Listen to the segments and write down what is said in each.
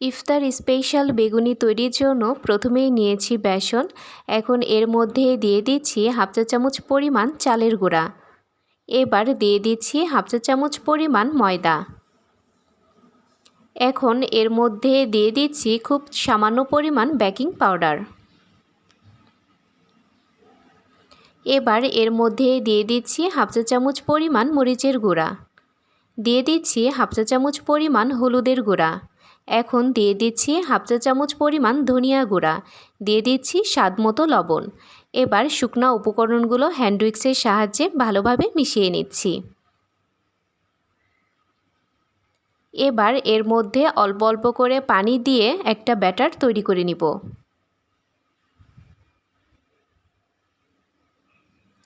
ইফতার special বেগুনি তৈরির জন্য প্রথমেই নিয়েছি বেসন। এখন এর মধ্যে দিয়ে দিচ্ছি হাফ চা চামচ পরিমাণ চালের গুঁড়া। এবার দিয়ে দিচ্ছি হাফ চা চামচ পরিমাণ ময়দা। এখন এর মধ্যে দিয়ে দিচ্ছি খুব সামান্য পরিমাণ বেকিং পাউডার। এবার এর মধ্যে দিয়ে দিচ্ছি হাফ চা চামচ পরিমাণ মরিচের গুঁড়া। দিয়ে দিচ্ছি হাফ চা চামচ পরিমাণ হলুদের গুঁড়া। এখন দিয়ে দিচ্ছি হাফ চা চামচ পরিমাণ ধনিয়া গুঁড়া। দিয়ে দিচ্ছি স্বাদ মতো লবণ। এবার শুকনা উপকরণগুলো হ্যান্ডউইক্সের সাহায্যে ভালোভাবে মিশিয়ে নিচ্ছি। এবার এর মধ্যে অল্প অল্প করে পানি দিয়ে একটা ব্যাটার তৈরি করে নিব।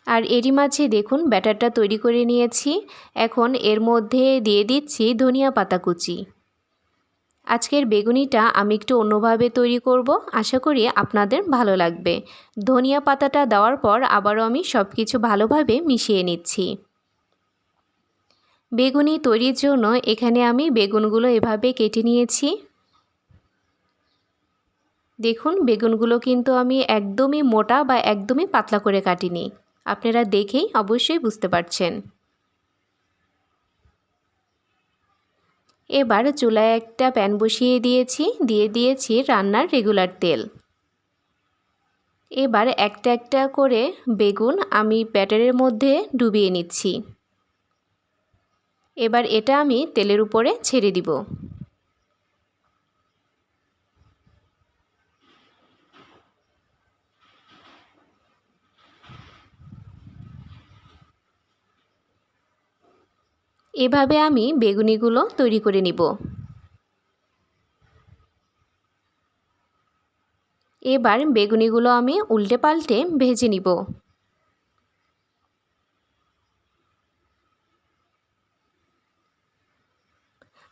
আর এরই মাঝে দেখুন ব্যাটারটা তৈরি করে নিয়েছি। এখন এর মধ্যে দিয়ে দিচ্ছি ধনিয়া পাতা কুচি। আজকের বেগুনিটা আমি একটু অন্যভাবে তৈরি করব। আশা করি আপনাদের ভালো লাগবে। ধনিয়া পাতাটা দেওয়ার পর আবারও আমি সব কিছু ভালোভাবে মিশিয়ে নিচ্ছি। বেগুনি তৈরির জন্য এখানে আমি বেগুনগুলো এভাবে কেটে নিয়েছি। দেখুন, বেগুনগুলো কিন্তু আমি একদমই মোটা বা একদমই পাতলা করে কাটিনি। আপনারা দেখেই অবশ্যই বুঝতে পারছেন। এবার চুলায় একটা প্যান বসিয়ে দিয়েছি, দিয়ে দিয়েছি রান্নার রেগুলার তেল। এবার একটা একটা করে বেগুন আমি ব্যাটারের মধ্যে ডুবিয়ে নিচ্ছি। এবার এটা আমি তেলের উপরে ছেড়ে দিব। এভাবে আমি বেগুনিগুলো তৈরি করে নিব। এবার বেগুনিগুলো আমি উল্টে পাল্টে ভেজে নিব।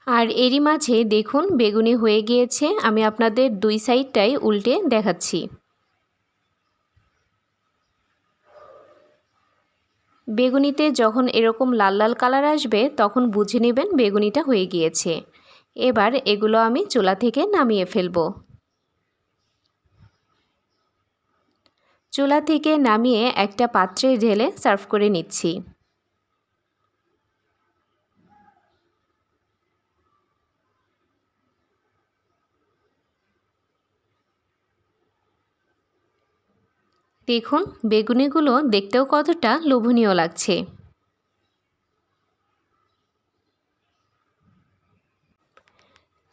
আর এরই মাঝে দেখুন বেগুনি হয়ে গিয়েছে, আমি আপনাদের দুই সাইডটাই উল্টে দেখাচ্ছি। বেগুনিতে যখন এরকম লাল লাল কালার আসবে, তখন বুঝে নেবেন বেগুনিটা হয়ে গিয়েছে। এবার এগুলো আমি চুলা থেকে নামিয়ে ফেলব। চুলা থেকে নামিয়ে একটা পাত্রে ঢেলে সার্ভ করে নিচ্ছি। দেখুন বেগুনিগুলো দেখতেও কতটা লোভনীয় লাগছে।